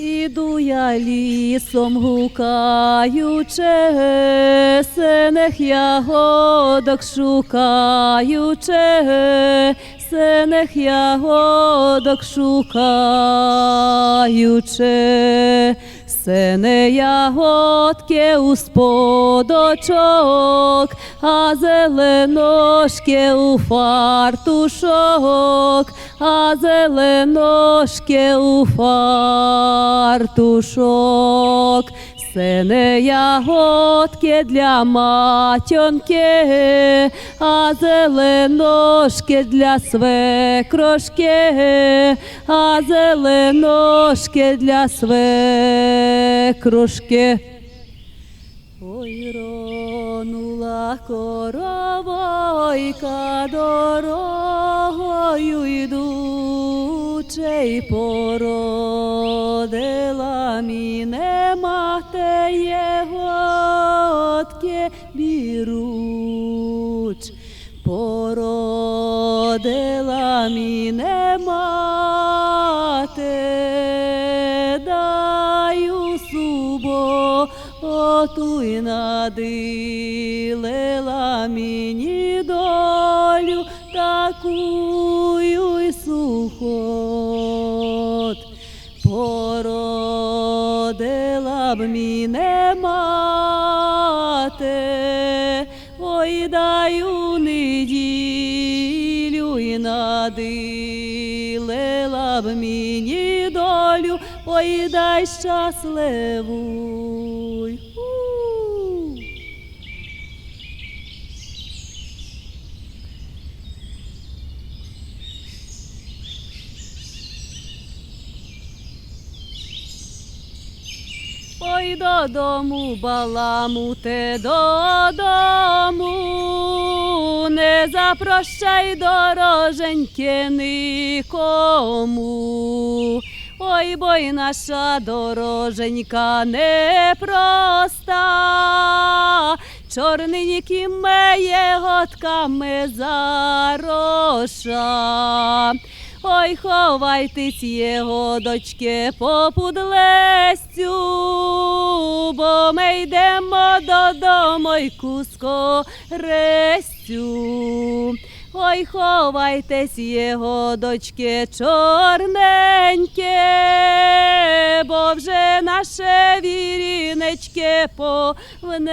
Іду я лісом гукаючи, синех ягодок шукаючи, синех ягодок шукаючи. Сине ягодки у сподочок, а зеленошки у фартушок, а зеленошки у фартушок. Сине ягодки для матьонки, а зеленошки для свекрошки, а зеленошки для свекрошки. Ой, ронула коровойка дорогою йдуче й породила мене мати єгодки біруч. Породила мене мати, даю суботу й надилила мені долю такую й сухот. Породила б не мати, ой даю неділю і надилила б мені долю, ой дай щасливуй. У. Ой додому, баламуте додому, не запрощай дороженьки нікому. Ой, бой наша дороженька непроста, чорненькими єготками зароша. Ой, ховайтесь, його дочки, попудлестю, бо ми йдемо додому й куско рестю. Ой, ховайтесь, його дочки, чорненьке, бо вже наше вірінечки повненьке.